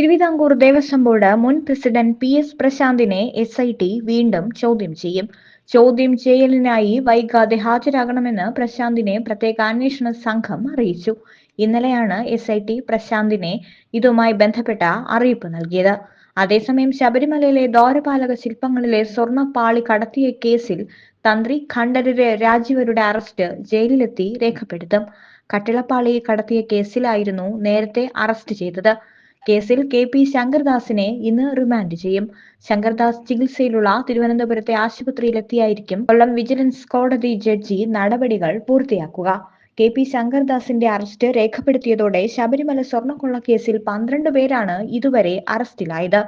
Thiruvithamkoor Devaswom board മുൻ president P S പ്രശാന്തിനെ S I T വീണ്ടും ചോദ്യം ചെയ്യും. ചോദ്യം ചെയ്യലിനായി വൈകാതെ ഹാജരാകണമെന്ന് പ്രശാന്തിനെ പ്രത്യേക അന്വേഷണ സംഘം അറിയിച്ചു. ഇന്നലെയാണ് എസ് ഐ ടി പ്രശാന്തിനെ ഇതുമായി ബന്ധപ്പെട്ട അറിയിപ്പ് നൽകിയത്. അതേസമയം ശബരിമലയിലെ ദ്വാരപാലക ശില്പങ്ങളിലെ സ്വർണ പാളി കടത്തിയ കേസിൽ തന്ത്രി ഖണ്ഡരര് രാജീവരുടെ അറസ്റ്റ് ജയിലിലെത്തി രേഖപ്പെടുത്തും. കട്ടിളപ്പാളി കടത്തിയ കേസിലായിരുന്നു നേരത്തെ അറസ്റ്റ് ചെയ്തത്. കേസിൽ കെ പി ശങ്കർദാസിനെ ഇന്ന് റിമാൻഡ് ചെയ്യും. ശങ്കർദാസ് ചികിത്സയിലുള്ള തിരുവനന്തപുരത്തെ ആശുപത്രിയിലെത്തിയായിരിക്കും. കൊല്ലം വിജിലൻസ് കോടതി ജഡ്ജി നടപടികൾ പൂർത്തിയാക്കുക. കെ പി ശങ്കർദാസിന്റെ അറസ്റ്റ് രേഖപ്പെടുത്തിയതോടെ ശബരിമല സ്വർണക്കൊള്ള കേസിൽ പന്ത്രണ്ട് പേരാണ് ഇതുവരെ അറസ്റ്റിലായത്.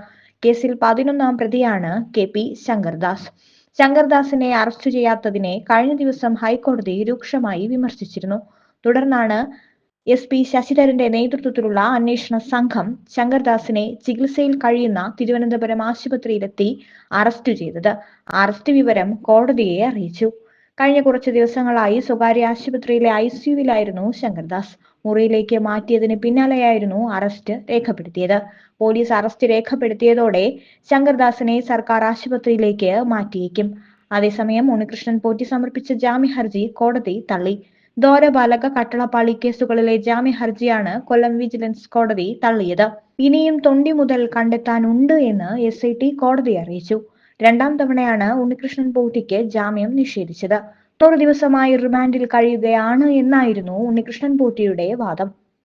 കേസിൽ പതിനൊന്നാം പ്രതിയാണ് കെ പി ശങ്കർദാസ്. ശങ്കർദാസിനെ അറസ്റ്റ് ചെയ്യാത്തതിനെ കഴിഞ്ഞ ദിവസം ഹൈക്കോടതി രൂക്ഷമായി വിമർശിച്ചിരുന്നു. തുടർന്നാണ് എസ് പി ശശിധരന്റെ നേതൃത്വത്തിലുള്ള അന്വേഷണ സംഘം ശങ്കർദാസിനെ ചികിത്സയിൽ കഴിയുന്ന തിരുവനന്തപുരം ആശുപത്രിയിലെത്തി അറസ്റ്റ് ചെയ്തത്. അറസ്റ്റ് വിവരം കോടതിയെ അറിയിച്ചു. കഴിഞ്ഞ കുറച്ച് ദിവസങ്ങളായി സ്വകാര്യ ആശുപത്രിയിലെ ഐ സിയുവിലായിരുന്നു ശങ്കർദാസ്. മുറിയിലേക്ക് മാറ്റിയതിന് പിന്നാലെയായിരുന്നു അറസ്റ്റ് രേഖപ്പെടുത്തിയത്. പോലീസ് അറസ്റ്റ് രേഖപ്പെടുത്തിയതോടെ ശങ്കർദാസിനെ സർക്കാർ ആശുപത്രിയിലേക്ക് മാറ്റിയേക്കും. അതേസമയം ഉണ്ണികൃഷ്ണൻ പോറ്റി സമർപ്പിച്ച ജാമ്യ ഹർജി കോടതി തള്ളി. ദ്വാരപാലക കട്ടളപ്പാളി കേസുകളിലെ ജാമ്യ ഹർജിയാണ് കൊല്ലം വിജിലൻസ് കോടതി തള്ളിയത്. ഇനിയും തൊണ്ടി മുതൽ കണ്ടെത്താനുണ്ട് എന്ന് എസ് കോടതി അറിയിച്ചു. രണ്ടാം തവണയാണ് ഉണ്ണികൃഷ്ണൻ പോറ്റിക്ക് ജാമ്യം നിഷേധിച്ചത്. തൊറു ദിവസമായി റിമാൻഡിൽ കഴിയുകയാണ് എന്നായിരുന്നു ഉണ്ണികൃഷ്ണൻ പോറ്റിയുടെ വാദം.